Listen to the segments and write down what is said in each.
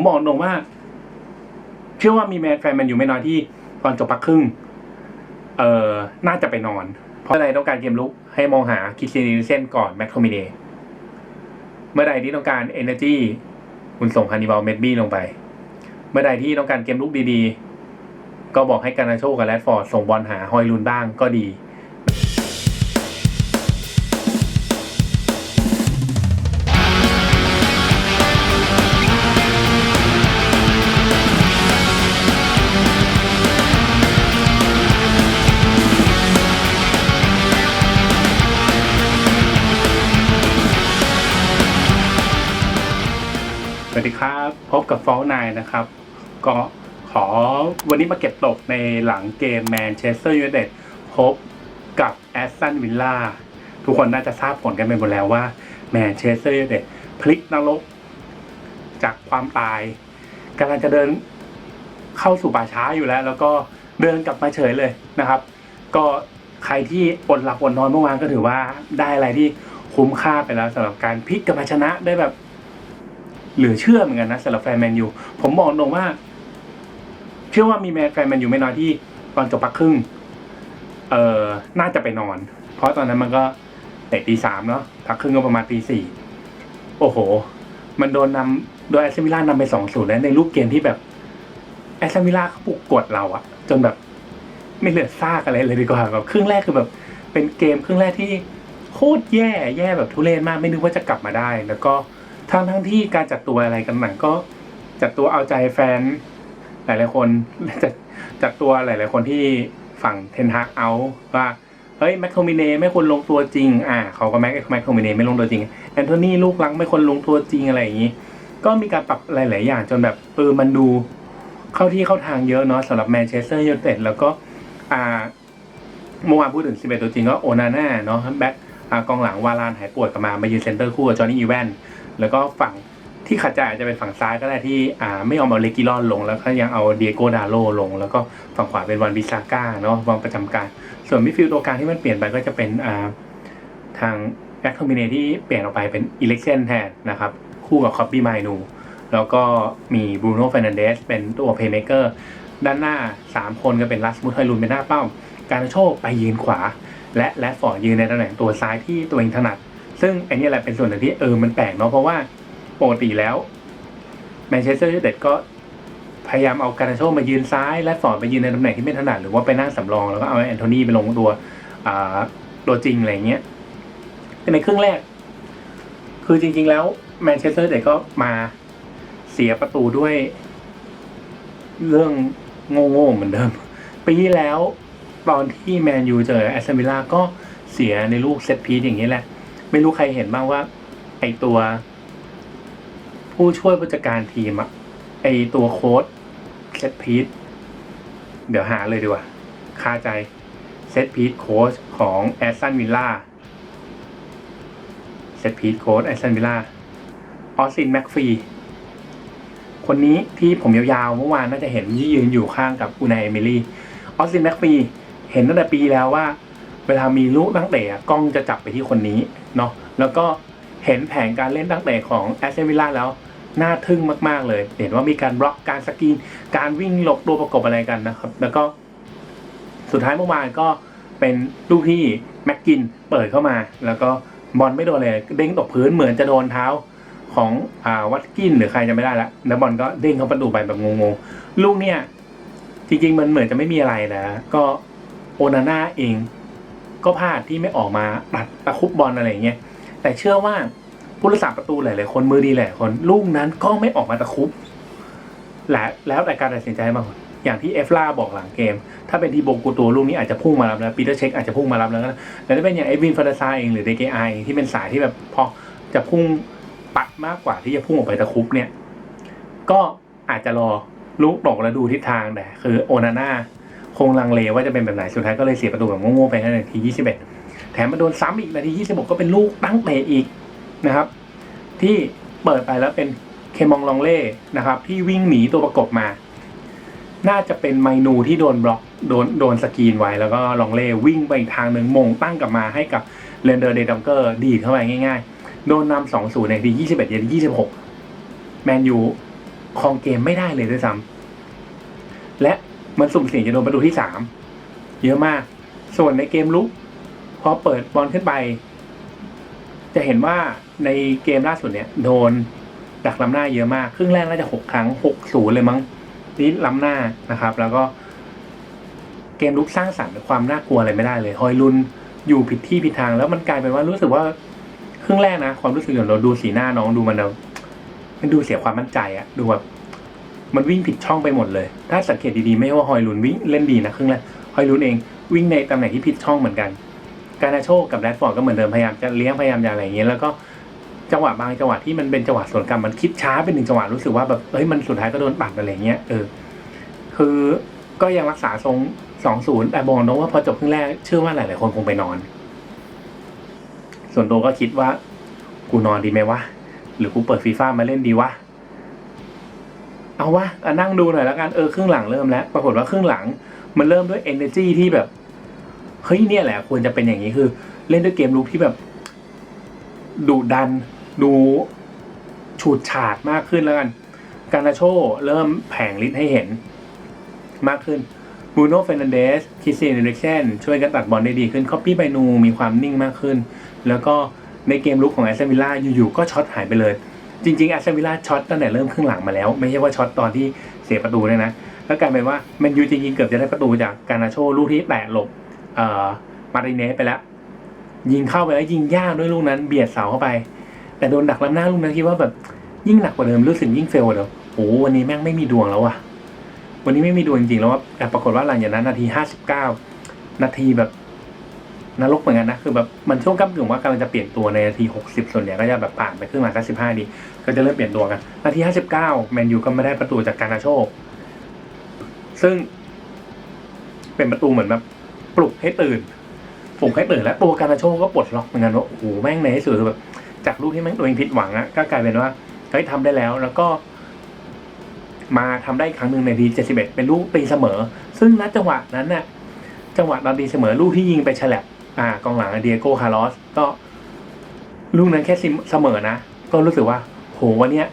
ผมบอกตรงว่า เชื่อว่ามีแมนแฟนแมนอยู่ไม่น้อยที่ ตอนจบพักครึ่ง เอ่อ น่าจะไปนอน เพราะอะไรต้องการเกมลุกให้มองหาคิสซินิเซนก่อนแมคโทมิเนเมื่อใดที่ต้องการ Energy คุณส่งฮันนิบาลเมดบี้ลงไป เมื่อใดที่ต้องการเกมลุกดีๆ ก็บอกให้การนาโชกับแรดฟอร์ดส่งบอลหาฮอยลุนบ้างก็ดี วัสดีครับ พบกับฟอลนายนะครับ ก็ขอวันนี้มาเก็บตกในหลังเกมแมนเชสเตอร์ยูไนเต็ดพบกับแอสตันวิลล่าทุกคนน่าจะทราบผลกันไปหมดแล้วว่าแมนเชสเตอร์ยูไนเต็ดพลิกนรก จากความตายกำลังจะเดินเข้าสู่ป่าช้าอยู่แล้ว แล้วก็เดินกลับมาเฉยเลยนะครับ ก็ใครที่อดหลับอดนอนเมื่อวานก็ถือว่าได้อะไรที่คุ้มค่าไปแล้วสำหรับการพลิกกลับมาชนะได้แบบ เหลือเชื่อเหมือนกันนะสำหรับแฟนแมนยูผมบอกตรงว่า เชื่อว่ามีแฟนแมนยูไม่น้อยที่ตอนจบพักครึ่ง เอ่อน่าจะไปนอน เพราะตอนนั้นมันก็เตะตีสามเนาะพักครึ่งก็ประมาณตีสี่โอ้โห มันโดนนำโดยแอสตันวิลล่านำไปสองศูนย์แล้วในรูปเกมที่แบบแอสตันวิลล่าเขาปลุกกดเราอะจนแบบไม่เหลือซากอะไรเลยดีกว่าแบบครึ่งแรกคือแบบ เป็นเกมครึ่งแรกที่โคตรแย่แย่แบบทุเรศมากไม่นึกว่าจะกลับมาได้ แล้วก็ ทั้งทั้งที่การจัดตัวอะไรกันหนังก็จัดตัวเอาใจแฟน หลายๆคนจัดจัดตัวหลาย ๆ คนที่ฝั่งเทนฮากเอาว่าเฮ้ยแมคโทมิเน่ไม่ควรลงตัวจริง อ่าเขาก็แม็กแมคโทมิเน่ไม่ลงตัวจริงแอนโทนีลูกหลังไม่ควรลงตัวจริงอะไรอย่างนี้ ก็มีการปรับหลาย ๆ อย่างจนแบบเออมันดูเข้าที่เข้าทางเยอะเนาะสำหรับแมนเชสเตอร์ยูไนเต็ดแล้วก็อ่าเมื่อวานพูดถึง 11 ตัวจริงก็โอนาน่าเนาะแบ็คกองหลังวาลานหายป่วยกลับมามายืนเซนเตอร์คู่กับจอห์นนี่อีแวน แล้วก็ฝั่งที่ขัดใจอาจจะเป็นฝั่งซ้ายก็ได้ที่อ่าไม่ยอมเอาเลกิลอนลง แล้วก็ยังเอาเดียโกดาโลลง แล้วก็ฝั่งขวาเป็นวันบิซาก้าเนาะวางประจำการ ส่วนมิดฟิลด์ตัวกลางที่มันเปลี่ยนไปก็จะเป็นอ่าทางแบ็คโทมิเนที่เปลี่ยนออกไปเป็นอิเล็กเซนแทนนะครับคู่กับคอปปี้ไมนูแล้วก็มีบรูโน่เฟรนันเดสเป็นตัวเพย์เมเกอร์ด้านหน้า 3 คนก็เป็นลัสมุทไฮลุนเป็นหน้าเป้า การโชคไปยืนขวา และแรดฟอร์ดยืนในตำแหน่งตัวซ้ายที่ตัวเองถนัด ซึ่งอันนี้แหละเป็นส่วนหนึ่งที่เออมันแปลกเนาะเพราะว่าปกติแล้วแมนเชสเตอร์ยูไนเต็ดก็พยายามเอาการนาโชมายืนซ้าย และฟอร์ไปยืนในตำแหน่งที่ไม่ถนัดหรือว่าไปนั่งสำรองแล้วก็เอาแอนโทนีไปลงตัวอ่าตัวจริงอะไรเงี้ยในครึ่งแรก คือจริง ๆ แล้วแมนเชสเตอร์ยูไนเต็ดก็มาเสียประตูด้วย เรื่องโง่ๆเหมือนเดิมปีที่แล้วตอนที่แมนยูเจอแอสตันวิลล่าก็เสียในลูกเซตพีซอย่างนี้แหละ ไม่รู้ใครเห็นบ้างว่า ไอตัว ผู้ช่วยผู้จัดการทีมอะไอตัวโค้ดเซตพีซเดี๋ยวหาเลยดีกว่าคาใจเซตพีซโค้ชของแอสตันวิลล่าเซตพีซโค้ชแอสตันวิลล่าออสซินแม็กฟีคนนี้ที่ผมยาวๆเมื่อวานน่าจะเห็นที่ยืนอยู่ข้างกับอูนายเอมิลี่ออสซินแม็กฟีเห็นตั้งแต่ปีแล้วว่า เวลามีลูกตั้งเตะอะกล้องจะจับไปที่คนนี้เนาะแล้วก็เห็นแผนการเล่นตั้งเตะของแอสเซนวิลล่าแล้วน่าทึ่งมากๆเลย เห็นว่ามีการบล็อกการสกรีน การวิ่งหลบตัวประกบอะไรกันนะครับ แล้วก็สุดท้ายเมื่อวานก็เป็นลูกที่แม็กกินเปิดเข้ามา แล้วก็บอลไม่โดนเลยเด้งตกพื้นเหมือนจะโดนเท้าของอ่าวัตกินหรือใครจะไม่ได้ละแล้วบอลก็เด้งเข้าประตูไปแบบงงๆลูกเนี่ย จริงๆมันเหมือนจะไม่มีอะไรนะก็โอนาน่าเอง ก็พลาดที่ไม่ออกมาตัดตะคุบบอลอะไรอย่างเงี้ยแต่เชื่อว่าผู้รักษาประตูหลายๆคนมือดีหลายคนลูกนั้นก็ไม่ออกมาตะคุบและแล้วแต่การตัดสินใจบางคนอย่างที่เอฟล่าบอกหลังเกม ถ้าเป็นทีโบกูตัวลูกนี้อาจจะพุ่งมารับแล้วปีเตอร์เช็คอาจจะพุ่งมารับแล้วก็แต่ถ้าเป็นอย่างเอวินฟาร์ซาเองหรือเดเกไอที่เป็นสายที่แบบพอจะพุ่งปัดมากกว่าที่จะพุ่งออกไปตะคุบเนี่ย ก็อาจจะรอลูกตกแล้วดูทิศทางแต่คือโอนาน่า คงลังเลว่าจะเป็นแบบไหนสุดท้ายก็เลยเสียประตูแบบโง่ๆไปในนาที 21 แถมมาโดนซ้ำอีกนาที 26 ก็เป็นลูกตั้งเตะอีกนะครับ ที่เปิดไปแล้วเป็นเคมองลองเล่นะครับ ที่วิ่งหนีตัวประกบมา น่าจะเป็นไมนูที่โดนบล็อกโดนโดนสกรีนไว้แล้วก็ลองเล่วิ่งไปอีกทางหนึ่งมงตั้งกลับมาให้กับเรนเดอร์เดดัมเกอร์ดีดเข้าไปง่ายๆ โดนนำ2-0ในนที21นาที26แมนยูคองเกมไม่ได้เลยด้วยซ้ำ มันสุ่มเสี่ยงจะโดนประตูที่สามเยอะมาก ส่วนในเกมลุกพอเปิดบอลขึ้นไป จะเห็นว่าในเกมล่าสุดเนี่ย โดนดักล้ำหน้าเยอะมาก ครึ่งแรกน่าจะหกครั้งหกศูนย์เลยมั้งนี่ล้ำหน้านะครับ แล้วก็เกมลุกสร้างสรรค์ความน่ากลัวอะไรไม่ได้เลยฮอยลุนอยู่ผิดที่ผิดทาง แล้วมันกลายเป็นว่ารู้สึกว่าครึ่งแรกนะ ความรู้สึกของเราดูสีหน้าน้องดูมันแบบมันดูเสียความมั่นใจอะดูแบบ มันวิ่งผิดช่องไปหมดเลย ถ้าสังเกตดีๆ ไม่ว่าฮอยลุนวิ่งเล่นดีนะครึ่งแรกฮอยลุนเองวิ่งในตำแหน่งที่ผิดช่องเหมือนกัน การาโชกับแรดฟอร์ดก็เหมือนเดิมพยายามจะเลี้ยงพยายามจะอะไรอย่างเงี้ยแล้วก็จังหวะบางจังหวะที่มันเป็นจังหวะสวนกลับมันคิดช้าเป็นหนึ่งจังหวะรู้สึกว่าแบบเฮ้ยมันสุดท้ายก็โดนปัดอะไรเงี้ยเออคือก็ยังรักษาทรงสองศูนย์แต่บอกน้องว่าพอจบครึ่งแรกเชื่อว่าหลาย ๆ คนคงไปนอน ส่วนตัวก็คิดว่า กูนอนดีไหมวะ หรือกูเปิดฟีฟ่ามาเล่นดีวะ เอาวะนั่งดูหน่อยแล้วกันเออครึ่งหลังเริ่มแล้ว ปรากฏว่าครึ่งหลัง มันเริ่มด้วย energy ที่แบบเฮ้ยเนี่ยแหละ ควรจะเป็นอย่างนี้คือ เล่นด้วยเกมลุกที่แบบดุดัน ดูฉูดฉาดมากขึ้นแล้วกัน การนาโชเริ่มแผงฤทธิ์ให้เห็น มากขึ้นบูโน่เฟรนันเดสคิสเซีนเดรกเชนช่วยกันตัดบอลได้ดีขึ้นคอปปี้ไบนูมีความนิ่งมากขึ้น แล้วก็ในเกมลุกของแอสตันวิลล่าอยู่ๆก็ช็อตหายไปเลย จริงๆแอสตันวิลล่าช็อตตั้งแต่เริ่มครึ่งหลังมาแล้ว ไม่ใช่ว่าช็อตตอนที่เสียประตูเลยนะแล้วกลายเป็นว่าแมนยูจริงๆเกือบจะได้ประตูจากการนาโชลูกที่แตะหลบเอ่อมาริเนสไปแล้ว ยิงเข้าไปแล้วยิงยากด้วยลูกนั้น เบียดเสาเข้าไป แต่โดนดักล้ำหน้าลูกนั้นคิดว่าแบบยิ่งหนักกว่าเดิมรู้สึกยิ่งเฟลกว่าเดิมโอ้วันนี้แม่งไม่มีดวงแล้ววะวันนี้ไม่มีดวงจริงๆแล้วว่าแต่ปรากฏว่าหลังจากนั้นนาทีห้าสิบเก้านาทีแบบ นรกเหมือนกันนะคือแบบมันช่วงก้ำลังว่ากำลังจะเปลี่ยนตัวในนาทีหกสิบส่วนใหญ่ก็จะแบบผ่านไปครึ่งหลังสักสิบห้าดี ก็จะเริ่มเปลี่ยนตัวกันนาทีห้าสิบเก้าแมนยูก็ไม่ได้ประตูจากการนาโชค ซึ่งเป็นประตูเหมือนแบบปลุกให้ตื่นปลุกให้ตื่นแล้วตัวการนาโชคก็ปลดล็อกเหมือนกันว่าโอ้โหแม่งในที่สุดคือแบบจากลูกที่แม่งตัวเองผิดหวังอะก็กลายเป็นว่าเฮ้ยทำได้แล้ว แล้วก็ มาทำได้ครั้งหนึ่งในทีเจ็ดสิบเอ็ดเป็นลูกตีเสมอ ซึ่งณจังหวะนั้นน่ะจังหวะตอนตีเสมอลูกที่ยิงไปฉลับ อ่ากองหลังเดียโก้คาร์ลอสก็ลูกนั้นแค่เสมอนะ ก็รู้สึกว่า โหวันเนี้ย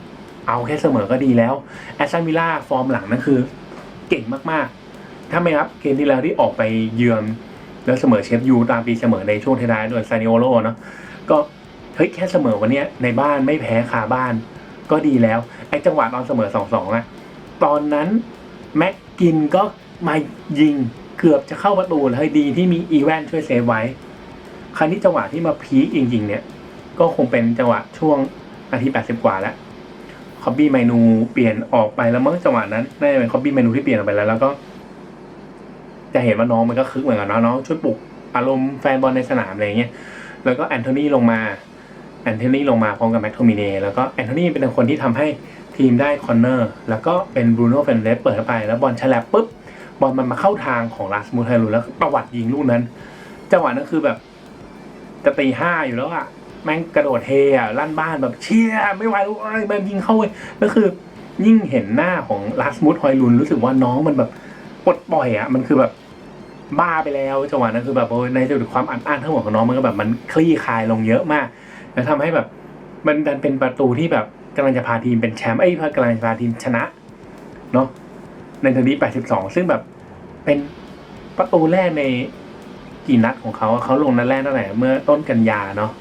เอาแค่เสมอก็ดีแล้วแอสตันวิลล่าฟอร์มหลังนั่นคือ เก่งมากๆ ถ้าไม่นับเกมที่แล้วที่ออกไปเยือนแล้วเสมอเชฟยูตามปีเสมอในช่วงท้ายโดยซานิโอโลเนาะก็เฮ้ยแค่เสมอวันเนี้ยในบ้านไม่แพ้คาบ้าน ก็ดีแล้วไอ้จังหวะตอนเสมอสองสองอะตอนนั้นแม็กกินก็มายิง เกือบจะเข้าประตูเลยดีที่มีอีแวนช่วยเซฟไว้ คราวนี้จังหวะที่มาพีคจริงๆเนี่ย ก็คงเป็นจังหวะช่วงนาทีแปดสิบกว่าแล้วคอบบี้เมนูเปลี่ยนออกไปแล้วมั้งจังหวะนั้นน่าจะเป็นคอบบี้เมนูที่เปลี่ยนออกไปแล้ว แล้วก็ จะเห็นว่าน้องมันก็คึกเหมือนกันนะน้องช่วยปลุกอารมณ์แฟนบอลในสนามอะไรเงี้ยแล้วก็แอนโทนีลงมาแอนโทนีลงมาพร้อมกับแม็กโทมิเนแล้วก็แอนโทนีเป็นคนที่ทำให้ทีมได้คอนเนอร์แล้วก็เป็นบรูโน่เฟนเดสเปิดเข้าไป แล้วบอลฉลับปุ๊บ บอลมันมาเข้าทางของลาสมูทไทลูแล้วประวัติยิงลูกนั้น จังหวะนั้นคือแบบ จะตีห้าอยู่แล้วอะแม่งกระโดดเฮอะลั่นบ้านแบบเชี่ยไม่ไหวลูกเอ้ยแบบยิงเข้าเลยแล้วคือ ยิ่งเห็นหน้าของลาสมูทไทลูรู้สึกว่าน้องมันแบบปลดปล่อยอะมันคือแบบบ้าไปแล้ว จังหวะนั้นคือแบบโอ้ในจุดความอัดอั้นทั้งหมดของน้องมันก็แบบมันคลี่คลายลงเยอะมาก แล้วทำให้แบบ มันดันเป็นประตูที่แบบกำลังจะพาทีมเป็นแชมป์ไอ้ยกำลังจะพาทีมชนะ เนาะ ในนาที82 ซึ่งแบบเป็นประตูแรกในกี่นัดของเขาเขาลงนัดแรกตั้งแต่เมื่อต้นกันยาเนาะ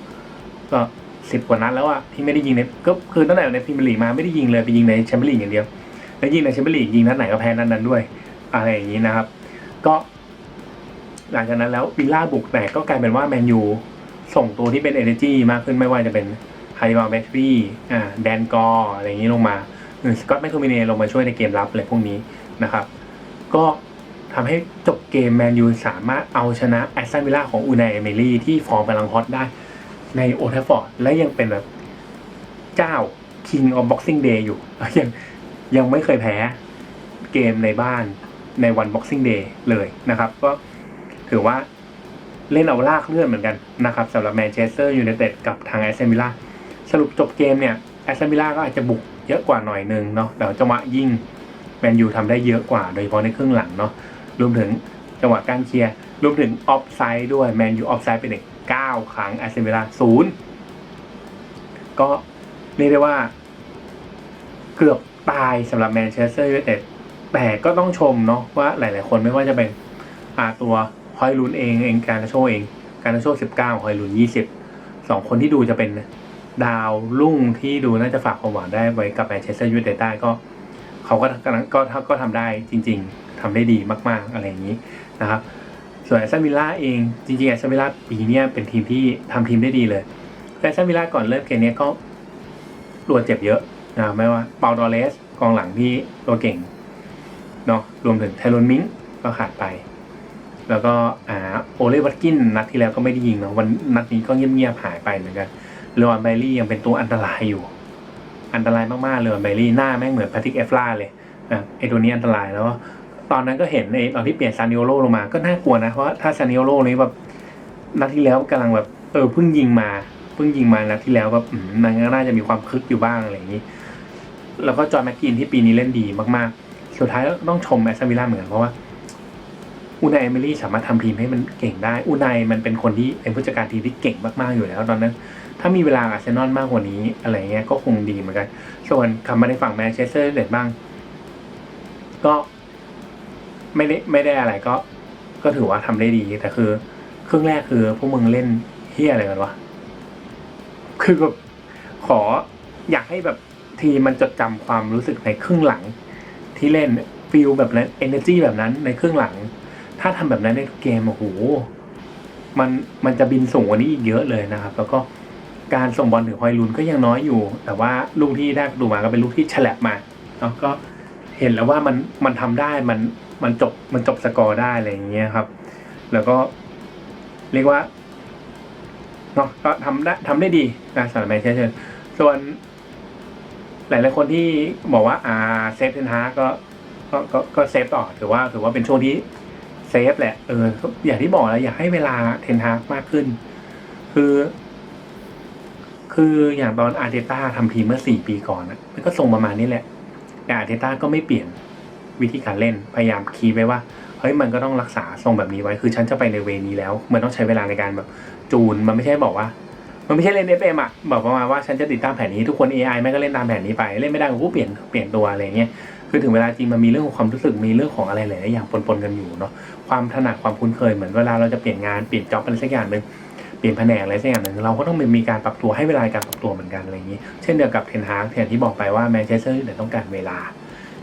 ก็สิบกว่านัดแล้วอะที่ไม่ได้ยิงในก็คือตั้งแต่ในพรีเมียร์ลีกมาไม่ได้ยิงเลยไปยิงในแชมเปี้ยนลีกอย่างเดียว แล้วยิงในแชมเปี้ยนลีกยิงนัดไหนก็แพ้นัดนั้นด้วย อะไรอย่างนี้นะครับ ก็ หลังจากนั้นแล้ววิลล่าบุกแต่ก็กลายเป็นว่าแมนยูส่งตัวที่เป็น energy มากขึ้นไม่ว่าจะเป็นไฮวาเบทรีอ่าแดนกอร์อะไรอย่างนี้ลงมาสกอตแมคโทมิเนลงมาช่วยในเกมรับอะไรพวกนี้ นะครับ ก็ทำให้จบเกมแมนยูสามารถเอาชนะแอสตันวิลล่าของอูนายเอเมรี่ที่ฟอร์มกำลังฮอตได้ในโอเทฟฟอร์ดและยังเป็นแบบเจ้า King of Boxing Day อยู่ ยังยังไม่เคยแพ้เกมในบ้านในวัน Boxing Day เลยนะครับ ก็ถือว่าเล่นเอาลากเลื่อนเหมือนกันนะครับสำหรับแมนเชสเตอร์ยูไนเต็ดกับทางแอสตันวิลล่าสรุปจบเกมเนี่ยแอสตันวิลล่าก็อาจจะบุกเยอะกว่าหน่อยนึงเนาะแต่จังหวะยิง แมนยูทำได้เยอะกว่า โดยเฉพาะในครึ่งหลังเนาะรวมถึงจังหวะการเคลียร์รวมถึงออฟไซด์ด้วยแมนยูออฟไซด์เป็นอีกเก้าครั้งแอสตันวิลล่าศูนย์ก็เรียกได้ว่า เกือบตายสำหรับแมนเชสเตอร์ยูไนเต็ดแต่ก็ต้องชมเนาะว่าหลาย ๆ คนไม่ว่าจะเป็นอาตัวฮอยลุนเองเองการนาโชเอง การนาโชสิบเก้าฮอยลุนยี่สิบสองคนที่ดูจะเป็นดาวรุ่งที่ดูน่าจะฝากความหวังได้ไว้กับแมนเชสเตอร์ยูไนเต็ดได้ก็ เขาก็กำลังก็ก็ทำได้จริง ๆทำได้ดีมาก ๆ อะไรอย่างนี้นะครับ ส่วนแอสตันวิลล่าเองจริงๆแอสตันวิลล่าปีนี้เป็นทีมที่ทำทีมได้ดีเลยแอสตันวิลล่าก่อนเริ่มเกมเนี้ยก็ตัวเจ็บเยอะนะไม่ว่าเปาดอเลสกองหลังที่ตัวเก่งเนาะรวมถึงไทโรนมิงก็ขาดไป แล้วก็อ่าโอเลวัตกินนัดที่แล้วก็ไม่ได้ยิงเนาะวันนัดนี้ก็เงียบๆหายไปเหมือนกันเลวานไบรี่ยังเป็นตัวอันตรายอยู่ อันตรายมากๆเลยไบรี่หน้าแม่งเหมือนแพทริกเอฟลาเลยนะไอตัวนี้อันตรายแล้ว ตอนนั้นก็เห็นไอตอนที่เปลี่ยนซานิโอโลลงมาก็น่ากลัวนะ เพราะว่าถ้าซานิโอโลนี้แบบนัดที่แล้วกำลังแบบเออเพิ่งยิงมาเพิ่งยิงมานัดที่แล้วแบบมันก็น่าจะมีความคึกอยู่บ้างอะไรอย่างนี้ แล้วก็จอห์นแม็กกินที่ปีนี้เล่นดีมากๆ สุดท้ายก็ต้องชมแอสตันวิลล่าเหมือนเพราะว่าอูนายเอมิลี่สามารถทำทีมให้มันเก่งได้อูนายมันเป็นคนที่เป็นผู้จัดการทีมที่เก่งมากๆอยู่แล้ว ตอนนั้น ถ้ามีเวลาอาร์เซนอลมากกว่านี้อะไรเงี้ยก็คงดีเหมือนกัน ส่วนคำมาในฝั่งแมนเชสเตอร์เด็ดบ้าง ก็ไม่ได้ไม่ได้อะไรก็ ก็ถือว่าทำได้ดี แต่คือ ครึ่งแรกคือพวกมึงเล่นเฮียอะไรกันวะ คือแบบขออยากให้แบบทีมันจดจำความรู้สึกในครึ่งหลัง ที่เล่นฟิลแบบนั้นเอเนอร์จีแบบนั้นในครึ่งหลัง ถ้าทำแบบนั้นในทุกเกมโอ้โหมันมันจะบินสูงกว่านี้อีกเยอะเลยนะครับ แล้วก็ การส่งบอลถึงฮอยลุนก็ยังน้อยอยู่ แต่ว่าลูกที่ได้ประตูมาก็เป็นลูกที่ฉลับมาเนาะก็เห็นแล้วว่ามันมันทำได้มันมันจบมันจบสกอร์ได้อะไรอย่างเงี้ยครับ แล้วก็เรียกว่าเนาะก็ทำได้ทำได้ดีนะสำหรับแมนเชสเตอร์ส่วนหลาย ๆ คนที่บอกว่าอ่าเซฟเทนฮาก็ก็ก็ก็เซฟต่อถือว่าถือว่าเป็นช่วงที่เซฟแหละเอออย่างที่บอกแล้วอยากให้เวลาเทนฮามากขึ้น คือ คืออย่างตอนอาร์เตต้าทำทีเมื่อสี่ปีก่อนนะมันก็ทรงประมาณนี้แหละ แต่อาร์เตต้าก็ไม่เปลี่ยนวิธีการเล่น พยายามคีย์ไว้ว่า เฮ้ยมันก็ต้องรักษาทรงแบบนี้ไว้ คือฉันจะไปในเวนี้แล้ว มันต้องใช้เวลาในการแบบจูน มันไม่ใช่บอกว่า มันไม่ใช่เล่น FM อะบอกประมาณว่าฉันจะติดตามแผนนี้ทุกคน AI แม่งก็เล่นตามแผนนี้ไป เล่นไม่ได้กูเปลี่ยนเปลี่ยนตัวอะไรเงี้ย คือถึงเวลาจริงมันมีเรื่องของความรู้สึก มีเรื่องของอะไรหลายอย่างปนๆกันอยู่เนาะ ความถนัดความคุ้นเคยเหมือนเวลาเราจะเปลี่ยนงานเปลี่ยนจ็อบอะไรสักอย่างหนึ่ง เปลี่ยนแผนกอะไรสักอย่างหนึ่งเราก็ต้องมีการปรับตัวให้เวลาการปรับตัวเหมือนกันอะไรอย่างนี้ เช่นเดียวกับเทนฮาร์กแทนที่บอกไปว่าแมนเชสเตอร์เนี่ยต้องการเวลา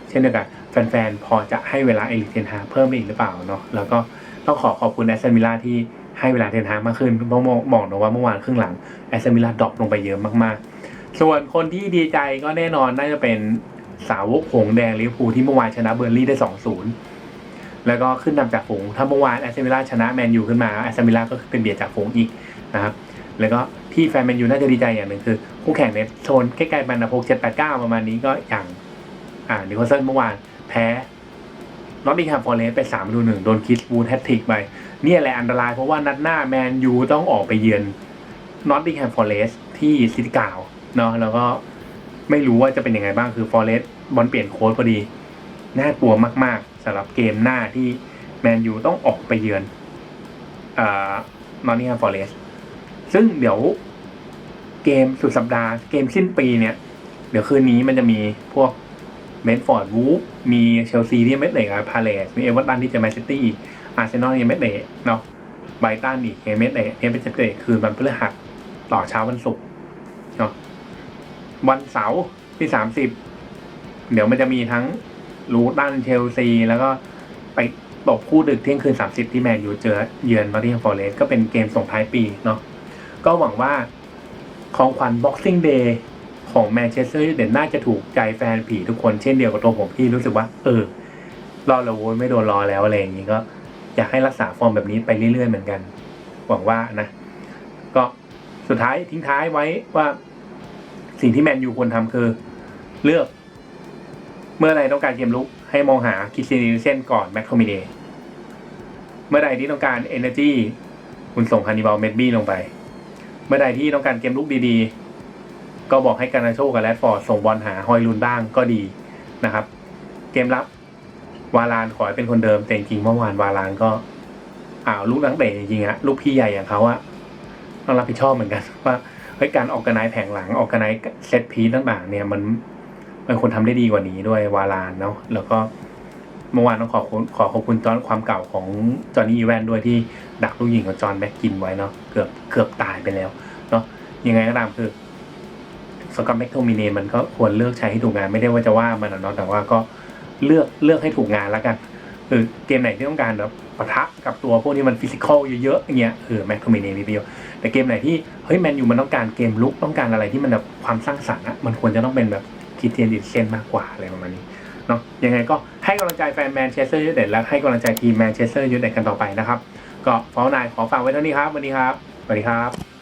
เช่นเดียวกันแฟนๆพอจะให้เวลาเอลิกเทนฮากเพิ่มอีกหรือเปล่าเนาะแล้วก็ต้องขอขอบคุณแอสตันวิลล่าที่ให้เวลาเทนฮากมากขึ้นเพราะมองนะว่าเมื่อวานครึ่งหลังแอสตันวิลล่าดรอปลงไปเยอะมากๆ ส่วนคนที่ดีใจก็แน่นอนน่าจะเป็นสาวกหงแดงลิเวอร์พูลที่เมื่อวานชนะเบอร์ลี่ได้ 2-0 แล้วก็ขึ้นนำจากฝูงถ้าเมื่อวานแอสตันวิล่าชนะแมนยูขึ้นมาแอสตันวิล่าก็เป็นเบียดจากฝูงอีกนะครับแล้วก็ที่แฟนแมนยูน่าจะดีใจอย่างหนึ่งคือคู่แข่งในโซนใกล้ๆบันดาพกเจ็ดแปดเก้าประมาณนี้ก็อย่างอ่านิโคลเซนเมื่อวานแพ้นอตติงแฮมฟอร์เรสไปสามดูหนึ่งโดนคิสบูธแฮตทริกไปเนี่ยแหละอันตรายเพราะว่านัดหน้าแมนยูต้องออกไปเยือนนอตติงแฮมฟอร์เรสที่ซิตี้กาวเนาะแล้วก็ไม่รู้ว่าจะเป็นยังไงบ้างคือฟอร์เรสบอลเปลี่ยนโค้ดพอดี น่ากลัวมากๆ สำหรับเกมหน้าที่แมนยูต้องออกไปเยือนอ่านอตติงแฮมฟอร์เรสซึ่งเดี๋ยวเกมสุดสัปดาห์ เกมสิ้นปีเนี่ย เดี๋ยวคืนนี้มันจะมีพวกเบนฟอร์ดวูฟมีเชลซีที่ไม่เตะกับพาเลสมีเอเวอร์ตันที่จะแมนซิตี้อาร์เซนอลยังไม่เตะเนาะไบตันอีกยังไม่เตะยังเป็นจะเตะคืนวันพฤหัสต่อเช้าวันศุกร์เนาะวันเสาร์ที่สามสิบเดี๋ยวมันจะมีทั้ง ลูตันเชลซี แล้วก็ไปตกคู่ดึกเที่ยงคืนสามสิบที่แมนยูเจอเยือนนอตติงแฮมฟอร์เรสก็เป็นเกมส่งท้ายปีเนาะก็หวังว่าของขวัญ Boxing Day ของแมนเชสเตอร์ยูไนเต็ดน่าจะถูกใจแฟนผีทุกคนเช่นเดียวกับตัวผมที่รู้สึกว่า เออ รอแล้วโว้ยไม่โดนรอแล้วอะไรอย่างนี้ก็อยากให้รักษาฟอร์มแบบนี้ไปเรื่อยๆเหมือนกัน หวังว่านะ ก็สุดท้ายทิ้งท้ายไว้ว่า สิ่งที่แมนยูควรทำคือ เลือก เมื่อไรต้องการเกมลุกให้มองหาคิสซินิเซนก่อนแมคโทมิเดเมื่อใดที่ต้องการ Energy คุณส่งฮันนิบาลเมดบี้ลงไป เมื่อใดที่ต้องการเกมลุกดีๆ ก็บอกให้การนาโชกับแรดฟอร์ดส่งบอลหาฮอยลุนบ้างก็ดีนะครับ เกมรับวาลานขอให้เป็นคนเดิมแต่จริงเมื่อวานวาลานก็อ้าวลูกนักเตะจริงๆอะลูกพี่ใหญ่อย่างเขาอะต้องรับผิดชอบเหมือนกันว่าเฮ้ยการออกกันไนแผงหลังออกกันไนเซตพีต่างๆเนี่ยมัน เป็นคนทำได้ดีกว่านี้ด้วยวาลานเนาะแล้วก็เมื่อวานต้องขอขอบขอบคุณจอนความเก่าของจอห์นนี่อีแวนด้วยที่ดักลูกยิงของจอห์นแม็กกินไว้เนาะเกือบเกือบตายไปแล้วเนาะยังไงก็ตามคือสกอตแม็กโทมิเนมันก็ควรเลือกใช้ให้ถูกงานไม่ได้ว่าจะว่ามันอเนาะแต่ว่าก็เลือกเลือกให้ถูกงานแล้วกันคือเกมไหนที่ต้องการแบบปะทะกับตัวพวกที่มันฟิสิกอลเยอะๆอย่างเงี้ยเออแม็กโทมิเนมีประโยชน์แต่เกมไหนที่เฮ้ยแมนยูมันต้องการเกมลุกต้องการอะไรที่มันแบบความสร้างสรรค์อะมันควรจะต้องเป็นแบบ คิดเทียนดิเซนมากกว่าอะไรประมาณนี้เนาะยังไงก็ให้กำลังใจแฟนแมนเชสเตอร์ยูไนเต็ดและให้กำลังใจทีมแมนเชสเตอร์ยูไนเต็ดกันต่อไปนะครับ ก็ฟอลนายขอฝากไว้เท่านี้ครับวันนี้ครับสวัสดีครับ